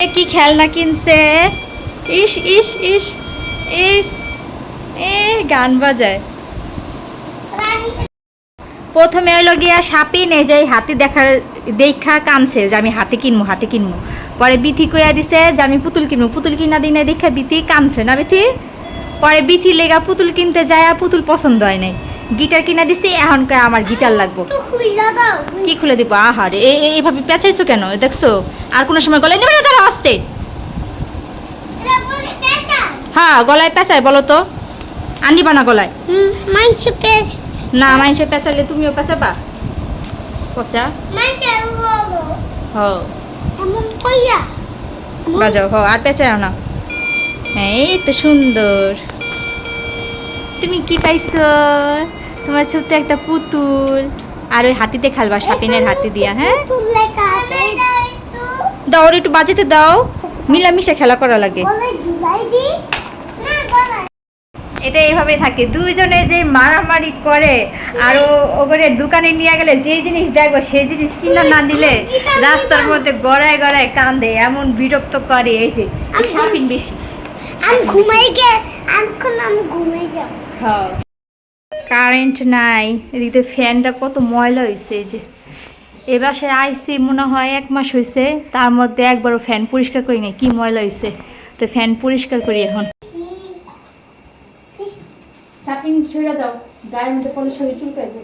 কি খেলনা কিনছে? ইস ইস ইস ইস এ গান বাজায়। প্রথমে হলো গিয়া সাপি নে যে হাতি দেখার দেখা কানছে যে আমি হাতি কিনবো হাতি কিনবো পরে বিথি কইয়া দিছে যে আমি পুতুল কিনবো পুতুল কিনা দিই না দেখা বিথি কানছে না বিথি? পরে বিথি লেগা পুতুল কিনতে যায় পুতুল পছন্দ হয় নাই। গিটার কিনা দিছে এখন কয় আমার গিটার লাগবো। কি খুলে দিব? আহারে এইভাবে পেঁচাইছো কেন? দেখছ? আর কোনো সময় গলায় নেবে না আসতে হ্যাঁ গলায় পেঁচায় বলো তো। আনিবা না গলায়। না মানুষের পেঁচালে তুমিও পেঁচাবা? পচা? মাংস বাজাও হ আর পেঁচাও না। হ্যাঁ এই তো সুন্দর। তুমি কি পাইছো? তোমার ছোট্ট একটা পুতুল। আর ওই হাতিতে খেলবা সাপিনের হাতি দিয়া হ্যাঁ? দাও ওর একটু বাজেতে দাও। মিলামিশে খেলা করা লাগে। এটা এইভাবে থাকে। দুইজনে যে মারামারি করে আর ওগরে দোকানে নিয়ে গেলে যে জিনিস দেখব সেই জিনিস কিনা না দিলে রাস্তার মধ্যে গড়ায় গড়ায় কান্দে এমন বিরক্ত করে। এই যে সাপিন বেশি। আমি ঘুমাই গে এখন আমি ঘুমাই যাব। কারেন্ট নাই এদিকে ফ্যানটা কত ময়লা হয়েছে এই যে। এবার সে আইসি, মনে হয় এক মাস হয়েছে তার মধ্যে একবারও ফ্যান পরিষ্কার করি নাই, কি ময়লা হয়েছে তো ফ্যান পরিষ্কার করি এখন। চাপিং সরে যাও, গায়ের মধ্যে পরে শরীর চুলকাইবে।